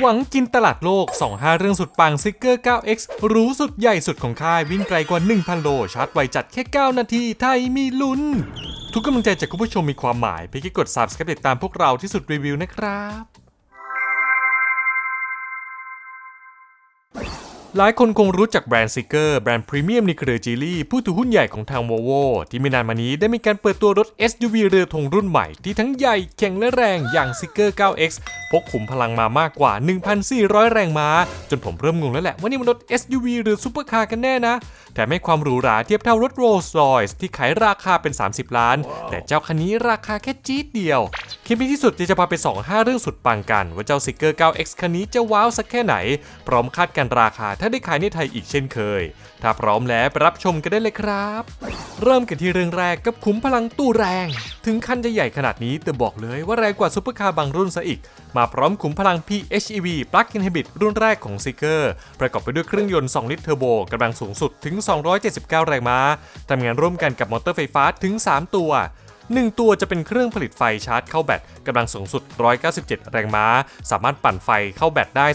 หวังกินตลาดโลก 25 เรื่องสุดปังซิกเกอร์ 9X รู้สุดใหญ่สุดของค่ายวิ่งไกลกว่า 1,000 โล ชาร์จไวจัดแค่ 9 นาที ไทยมีลุ้น ทุกกำลังใจจากคุณผู้ชมมีความหมายเพียงแค่กด subscribe ติดตามพวกเราที่สุดรีวิวนะครับ หลายคนคงรู้จักแบรนด์ซิกเกอร์แบรนด์พรีเมียมในเครือจีลี่ผู้ถือหุ้นใหญ่ของทาง v o l v o ที่ไม่นานมานี้ได้มีการเปิดตัวรถ SUV เรือธงรุ่นใหม่ที่ทั้งใหญ่แข็งและแรงอย่างซิกเกอร์ 9X พกขุมพลังมามากกว่า 1,400 แรงม้า จนผมเริ่มงงแล้วแหละว่านี่มันรถ SUV หรือซูเปอร์คาร์กันแน่นะ แต่ไม่ความหรูหราเทียบเท่ารถ Rolls-Royce ที่ขายราคาเป็น 30 ล้าน แต่เจ้าคันนี้ราคาแค่จี๊ดเดียว คลิปนี้ที่สุดจะพาไปส่อง5เรื่องสุดปังกัน ว่าเจ้าซิกเกอร์ 9X คันนี้จะว้าวสักแค่ไหน พร้อมคาดการราคาถ้าได้ขายในไทยอีกเช่นเคย ถ้าพร้อมแล้วไปรับชมกันได้เลยครับ เริ่มกันที่เรื่องแรกกับขุมพลังตู้แรง ถึงคันจะใหญ่ขนาดนี้แต่บอกเลยว่าแรงกว่าซุปเปอร์คาร์บางรุ่นซะอีก มาพร้อมขุมพลัง PHEV Plug-in Hybrid รุ่นแรกของ s e e k e r ประกอบไปด้วยเครื่องยนต์ 2 ลิตรเทอร์โบกำลังสูงสุดถึง 279 แรงม้าทำงานร่วมกันกับมอเตอร์ไฟฟ้าถึง 3 ตัว 1 ตัวจะเป็นเครื่องผลิตไฟชาร์จเข้าแบตกำลังสูงสุด 197 แรงม้า สามารถปั่นไฟเข้าแบตได้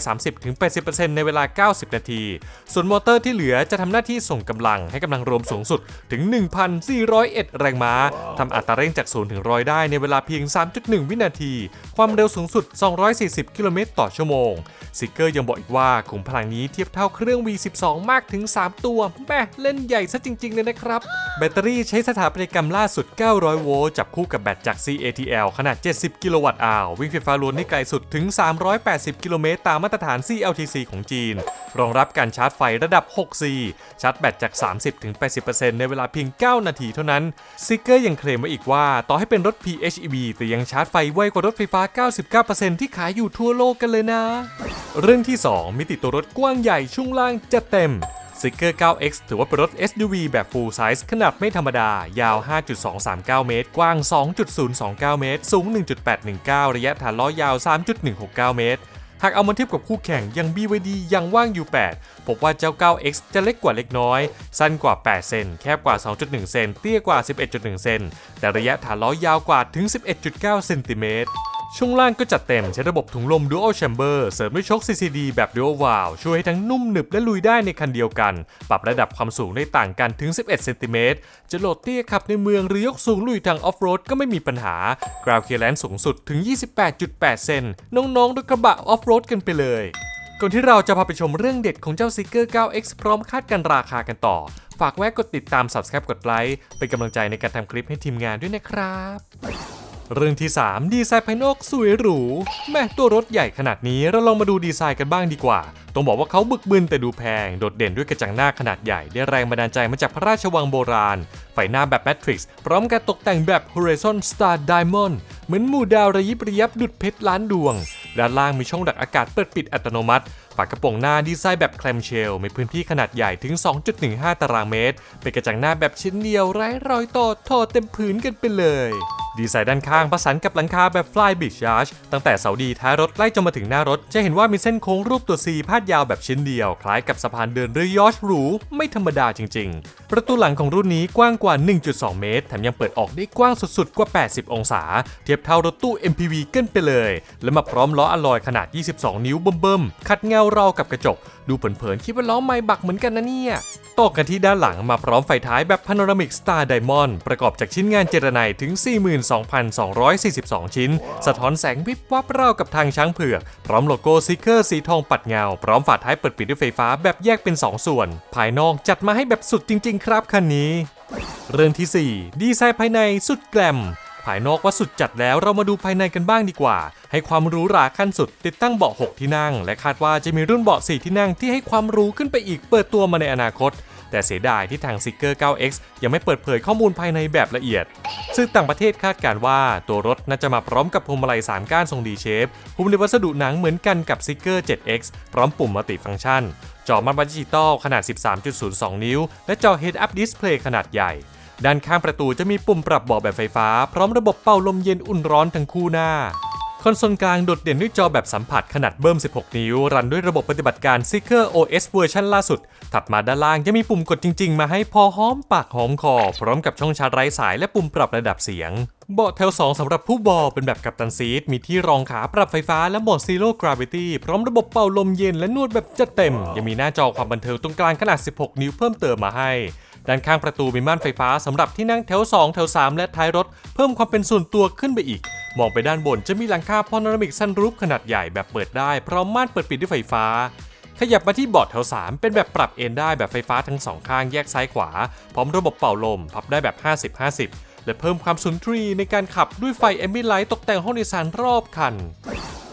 30-80%ในเวลา 90 นาที ส่วนมอเตอร์ที่เหลือจะทำหน้าที่ส่งกำลังให้กำลังรวมสูงสุดถึง 1,401 แรงม้าทำอัตราเร่งจาก 0 ถึง 100 ได้ในเวลาเพียง 3.1 วินาที ความเร็วสูงสุด 240 กิโลเมตรต่อชั่วโมงซิกเกอร์ยังบอกอีกว่าขุมพลังนี้เทียบเท่าเครื่อง V12 มากถึง 3 ตัวแม่เล่นใหญ่ซะจริง ๆ เลยนะครับ แบตเตอรี่ใช้สถาปัตยกรรมล่าสุด 900 โวลต์จับคู่กับแบตจาก CATL ขนาด 70 กิโลวัตต์อาววิ่งไฟฟ้าล้วนได้ไกลสุดถึง 380 กิโลเมตรตามมาตรฐาน CLTC ของจีน รองรับการชาร์จไฟระดับ 6C ชาร์จแบตจาก 30-80%ในเวลาเพียง 9 นาทีเท่านั้นซิกเกอร์ยังเคลมไว้อีกว่า ต่อให้เป็นรถ PHEV แต่ยังชาร์จไฟไวกว่ารถไฟฟ้า 99%ที่ขายอยู่ทั่วโลกกันเลยนะ เรื่องที่ 2 มิติตัวรถกว้างใหญ่ช่วงล่างจะเต็ม s i g e r 9X ถือว่าเป็นรถ SUV แบบ full size ขนาดไม่ธรรมดา ยาว 5.239 เมตร กว้าง 2.029 เมตร สูง 1.819 ระยะฐานล้อยาว 3.169 เมตร หากเอามาเทียบกับคู่แข่งอย่าง BYD ยังว่าง U8 พบว่าเจ้า 9X จะเล็กกว่าเล็กน้อย สั้นกว่า 8 เซน แคบกว่า 2.1 เซน เตี้ยกว่า 11.1 เซน แต่ระยะฐานล้อยาวกว่าถึง 11.9 เซนติเมตร ช่วงล่างก็จัดเต็มใช้ระบบถุงลม Dual Chamber เสริมด้วยชก CCD แบบ Dual Valve ช่วยให้ทั้งนุ่มหนึบและลุยได้ในคันเดียวกัน ปรับระดับความสูงได้ต่างกันถึง 11เซนติเมตรจะโหลดเตี้ยขับในเมืองหรือยกสูงลุยทางออฟโรดก็ไม่มีปัญหา Ground Clearance สูงสุดถึง 28.8 เซนน้องๆรถกระบะออฟโรดกันไปเลยก่อนที่เราจะพาไปชมเรื่องเด็ดของเจ้า s e e k e r 9X พร้อมคาดการราคากันต่อ ฝากแวะกดติดตาม Subscribe กดไลค์เป็นกำลังใจในการทำคลิปให้ทีมงานด้วยนะครับ เรื่องที่ 3 ดีไซน์ภายนอกสวยหรู แม่ตัวรถใหญ่ขนาดนี้เราลองมาดูดีไซน์กันบ้างดีกว่า ต้องบอกว่าเขาบึกบึนแต่ดูแพง โดดเด่นด้วยกระจังหน้าขนาดใหญ่ ได้แรงบันดาลใจมาจากพระราชวังโบราณ ไฟหน้าแบบแมทริกซ์พร้อมการตกแต่งแบบ Horizon Star Diamond เหมือนหมู่ดาวระยิบระยับดุดเพชรล้านดวง ด้านล่างมีช่องดักอากาศเปิดปิดอัตโนมัติ ฝากระโปรงหน้าดีไซน์แบบแคลมเชลมีพื้นที่ขนาดใหญ่ถึง 2.15 ตารางเมตร เป็นกระจังหน้าแบบชิ้นเดียวไร้รอยต่อทอเต็มผืนกันไปเลยดีไซน์ด้านข้างประสานกับหลังคาแบบ Fly Beach Yacht ตั้งแต่เสาดีท้ายรถไล่จนมาถึงหน้ารถ จะเห็นว่ามีเส้นโค้งรูปตัว C พาดยาวแบบชิ้นเดียว คล้ายกับสะพานเดินเรือยอชหรู ไม่ธรรมดาจริง ๆ ประตูหลังของรุ่นนี้กว้างกว่า 1.2 เมตร แถมยังเปิดออกได้กว้างสุดๆ กว่า 80 องศา เทียบเท่ารถตู้ MPV เกินไปเลย และมาพร้อมล้ออลลอยขนาด 22 นิ้วเบิ่มๆขัดเงารากับกระจก ดูเผินๆคิดว่าล้อไม่บักเหมือนกันนะเนี่ยต่อกันที่ด้านหลังมาพร้อมไฟท้ายแบบ Panoramic Star Diamond ประกอบจากชิ้นงานเจรไนถึง 42,242 ชิ้น สะท้อนแสงวิบวับราวกับทางช้างเผือก พร้อมโลโก้ซิกเกอร์สีทองปัดเงา พร้อมฝาท้ายเปิดปิดด้วยไฟฟ้าแบบแยกเป็น 2 ส่วน ภายนอกจัดมาให้แบบสุดจริง ๆ ครับคันนี้ เรื่องที่ 4 ดีไซน์ภายในสุดแกลม ภายนอกว่าสุดจัดแล้วเรามาดูภายในกันบ้างดีกว่า ให้ความหรูหราขั้นสุด ติดตั้งเบาะ 6 ที่นั่ง และคาดว่าจะมีรุ่นเบาะ 4 ที่นั่งที่ให้ความหรู้ขึ้นไปอีกเปิดตัวมาในอนาคต แต่เสียดายที่ทาง s i g e r 9X ยังไม่เปิดเผยข้อมูลภายในแบบละเอียด ซึ่งต่างประเทศคาดการว่าตัวรถน่าจะมาพร้อมกับพวงมาลัย3ก้านทรงดีเชฟหุ้มในวัสดุหนังเหมือนกันกับ s i g e r 7X พร้อมปุ่มมัลติฟังก์ชันจอมัลติดิจิตอลขนาด 13.02 นิ้ว และจอ Head Up Display ขนาดใหญ่ ด้านข้างประตูจะมีปุ่มปรับเบาะแบบไฟฟ้า พร้อมระบบเป่าลมเย็นอุ่นร้อนทั้งคู่หน้า คอนโซลกลางโดดเด่นด้วยจอแบบสัมผัสขนาดเบิ่ม 16 นิ้ว รันด้วยระบบปฏิบัติการ s e e k e r OS เวอร์ชันล่าสุด ถัดมาด้านล่างยังมีปุ่มกดจริง ๆ มาให้พอหอมปากหอมคอ พร้อมกับช่องชาร์จไร้สายและปุ่มปรับระดับเสียง เบาะแถว 2สำหรับผู้บอเป็นแบบกัปตันซีทมีที่รองขาปรับไฟฟ้าและโหมด Zero Gravity พร้อมระบบเป่าลมเย็นและนวดแบบจัดเต็ม ยังมีหน้าจอความบันเทิงตรงกลางขนาด 16 นิ้วเพิ่มเติมมาให้ ด้านข้างประตูมีม่านไฟฟ้าสำหรับที่นั่งแถว 2 แถว 3 และท้ายรถ เพิ่มความเป็นส่วนตัวขึ้นไปอีก มองไปด้านบนจะมีหลังคาพาโนรามิกซันรูฟขนาดใหญ่แบบเปิดได้พร้อมม่านเปิดปิดด้วยไฟฟ้า ขยับมาที่เบาะแถว 3 เป็นแบบปรับเอนได้แบบไฟฟ้าทั้งสองข้างแยกซ้ายขวา พร้อมระบบเป่าลมพับได้แบบ 50-50 และเพิ่มความสุนทรีในการขับด้วยไฟแอมบิไลท์ตกแต่งห้องโดยสารรอบคัน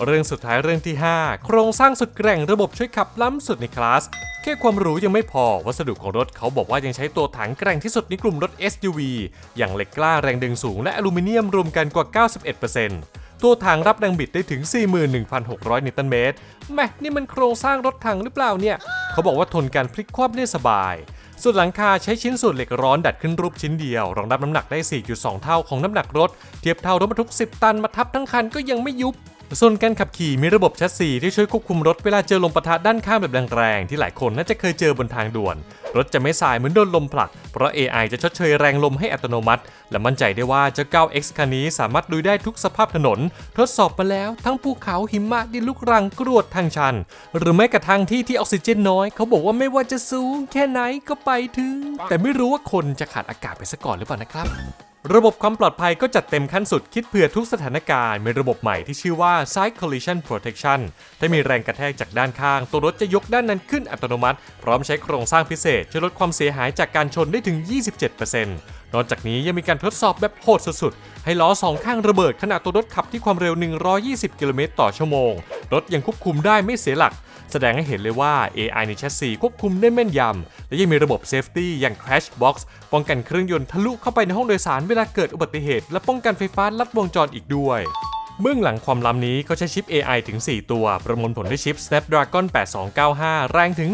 เรื่องสุดท้ายเรื่องที่ 5 โครงสร้างสุดแกร่งระบบช่วยขับล้ำสุดในคลาส แค่ความรู้ยังไม่พอวัสดุของรถเขาบอกว่ายังใช้ตัวถังแกร่งที่สุดในกลุ่มรถ SUV อย่างเหล็กกล้าแรงดึงสูงและอลูมิเนียมรวมกันกว่า 91%ตัวถังรับแรงบิดได้ถึง 41,600 นิวตันเมตรแม่นี่มันโครงสร้างรถถังหรือเปล่าเนี่ย เขาบอกว่าทนการพลิกคว่ำได้สบายส่วนหลังคาใช้ชิ้นส่วนเหล็กร้อนดัดขึ้นรูปชิ้นเดียว รองรับน้ำหนักได้ 4.2 เท่าของน้ำหนักรถ เทียบเท่ารถบรรทุก 10 ตันมาทับทั้งคันก็ยังไม่ยุบ ส่วนการขับขี่มีระบบแชสซีที่ช่วยควบคุมรถเวลาเจอลมปะทะด้านข้างแบบแรงๆที่หลายคนน่าจะเคยเจอบนทางด่วน รถจะไม่สายเหมือนโดนลมผลัก เพราะ AI จะชดเชยแรงลมให้อัตโนมัติ และมั่นใจได้ว่าเจ้า 9X คันนี้สามารถลุยได้ทุกสภาพถนน ทดสอบมาแล้วทั้งภูเขาหิมะดินลูกรังกรวดทางชัน หรือแม้กระทั่งที่ที่ออกซิเจนน้อย เขาบอกว่าไม่ว่าจะสูงแค่ไหนก็ไปถึง แต่ไม่รู้ว่าคนจะขาดอากาศไปซะก่อนหรือเปล่านะครับ ระบบความปลอดภัยก็จัดเต็มขั้นสุดคิดเผื่อทุกสถานการณ์มีระบบใหม่ที่ชื่อว่า Side Collision Protection ถ้ามีแรงกระแทกจากด้านข้าง ตัวรถจะยกด้านนั้นขึ้นอัตโนมัติ พร้อมใช้โครงสร้างพิเศษช่วยลดความเสียหายจากการชนได้ถึง 27% นอกจากนี้ยังมีการทดสอบแบบโหดสุดๆ ให้ล้อสองข้างระเบิดขณะตัวรถขับที่ความเร็ว 120 กิโลเมตรต่อชั่วโมง รถยังควบคุมได้ไม่เสียหลัก แสดงให้เห็นเลยว่า AI ในแชสซีควบคุมได้แม่นยำ และยังมีระบบเซฟตี้อย่าง Crash Box ป้องกันเครื่องยนต์ทะลุเข้าไปในห้องโดยสารเวลาเกิดอุบัติเหตุ และป้องกันไฟฟ้าลัดวงจรอีกด้วย เบื้องหลังความล้ำนี้เขาใช้ชิป AI ถึง 4 ตัว ประมวลผลด้วยชิป Snapdragon 8295 แรงถึง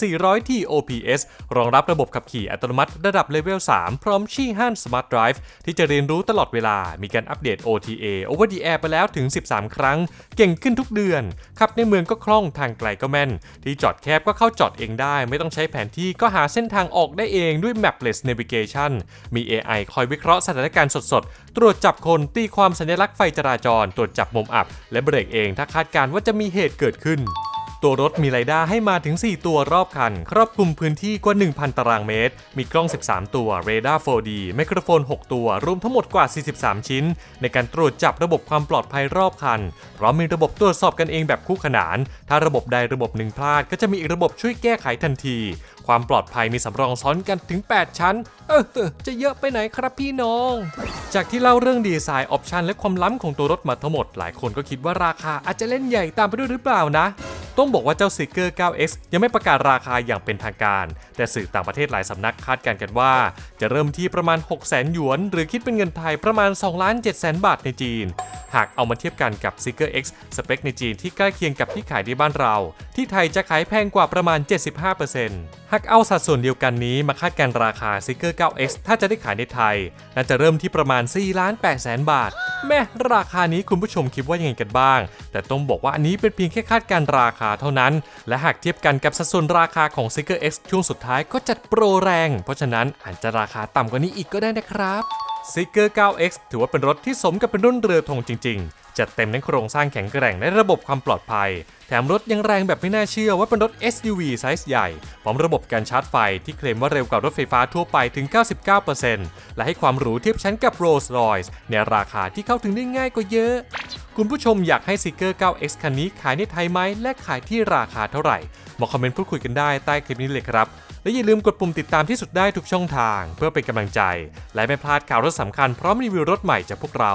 1,400ที่ OPS รองรับระบบขับขี่อัตโนมัติระดับเลเวล 3 พร้อมชี่ฮั่น Smart Drive ที่จะเรียนรู้ตลอดเวลา มีการอัปเดต OTA Over the Air ไปแล้วถึง 13 ครั้ง เก่งขึ้นทุกเดือน ขับในเมืองก็คล่อง ทางไกลก็แม่น ที่จอดแคบก็เข้าจอดเองได้ ไม่ต้องใช้แผนที่ก็หาเส้นทางออกได้เองด้วย Mapless Navigation มี AI คอยวิเคราะห์สถานการณ์สดๆ ตรวจจับคนตีความสัญลักษณ์ไฟจราจร ตรวจจับมุมอับ และเบรกเองถ้าคาดการณ์ว่าจะมีเหตุเกิดขึ้น ตัวรถมีไรด้าให้มาถึง 4 ตัวรอบคัน ครอบคลุมพื้นที่กว่า 1,000 ตารางเมตร มีกล้อง 13 ตัวเรดาร์ 4D ไมโครโฟน 6 ตัว รวมทั้งหมดกว่า 43 ชิ้น ในการตรวจจับระบบความปลอดภัยรอบคันพร้อมมีระบบตรวจสอบกันเองแบบคู่ขนาน ถ้าระบบใดระบบหนึ่งพลาด ก็จะมีอีกระบบช่วยแก้ไขทันที ความปลอดภัยมีสำรองซ้อนกันถึง 8 ชั้น เออเออจะเยอะไปไหนครับพี่น้อง จากที่เล่าเรื่องดีไซน์ออปชันและความล้ำของตัวรถมาทั้งหมด หลายคนก็คิดว่าราคาอาจจะเล่นใหญ่ตามไปด้วยหรือเปล่านะ ต้องบอกว่าเจ้า s ิ k e r 9X ยังไม่ประกาศราคาอย่างเป็นทางการ แต่สื่อต่างประเทศหลายสำนักคาดการณ์กันว่า จะเริ่มที่ประมาณ 6 0 0 0 0 0 หยวน หรือคิดเป็นเงินไทยประมาณ2ล้าน7แสนบาทในจีน หากเอามาเทียบกันกับ s i g e r X สเปคในจีนที่ใกล้เคียงกับที่ขายในบ้านเรา ที่ไทยจะขายแพงกว่าประมาณ 75% หากเอาสัดส่วนเดียวกันนี้มาคาดการราคา s i g e r 9X ถ้าจะได้ขายในไทย น่าจะเริ่มที่ประมาณ4ล้าน8แสนบาท แม่ราคานี้คุณผู้ชมคิดว่ายังไงกันบ้าง แต่ต้องบอกว่าอันนี้เป็นเพียงแค่คาดการราคาเท่านั้น และหากเทียบกันกับสัดส่วนราคาของ s i g e r X ช่วงสุดท้ายก็จัดโปรแรง เพราะฉะนั้นอาจจะราคาต่ำกว่านี้อีกก็ได้นะครับ s i g e r 9X ถือว่าเป็นรถที่สมกับเป็นรุ่นเรือธงจริง ๆ จัดเต็มทั้งโครงสร้างแข็งแกร่งและระบบความปลอดภัย แถมรถยังแรงแบบไม่น่าเชื่อว่าเป็นรถ SUV ไซส์ใหญ่ พร้อมระบบการชาร์จไฟที่เคลมว่าเร็วกว่ารถไฟฟ้าทั่วไปถึง 99%และให้ความหรูเทียบชั้นกับ Rolls-Royce ในราคาที่เข้าถึงได้ง่ายกว่าเยอะ คุณผู้ชมอยากให้ s i g e r 9X คันนี้ขายในไทยไหมและขายที่ราคาเท่าไหร่มาคอมเมนต์พูดคุยกันได้ใต้คลิปนี้เลยครับและอย่าลืมกดปุ่มติดตามที่สุดได้ทุกช่องทาง เพื่อเป็นกำลังใจ และไม่พลาดข่าวรถสำคัญพร้อมรีวิวรถใหม่จากพวกเรา